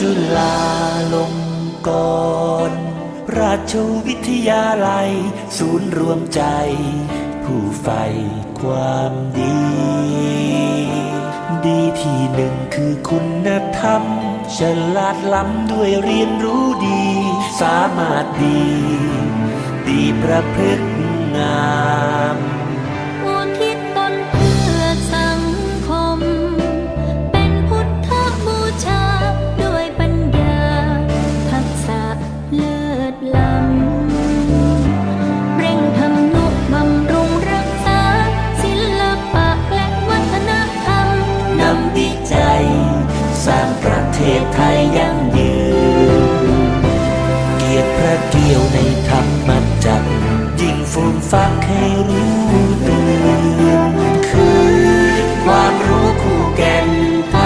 จุฬาลงกรณราชวิทยาลัย ศูนย์รวมใจ ผู้ใฝ่ความดี ดีที่หนึ่งคือคุณธรรม ฉลาดล้ำด้วยเรียนรู้ดี สามารถดี ดีประพฤติงาม ล้ำเร่งทำนุบำรุงรักษา ศิลปะและวัฒนธรรมนำวิจัย สร้างประเทศไทยยั่งยืน เกียรติพระเกียวในธรรมจักรยิ่งฟูมฟักให้รู้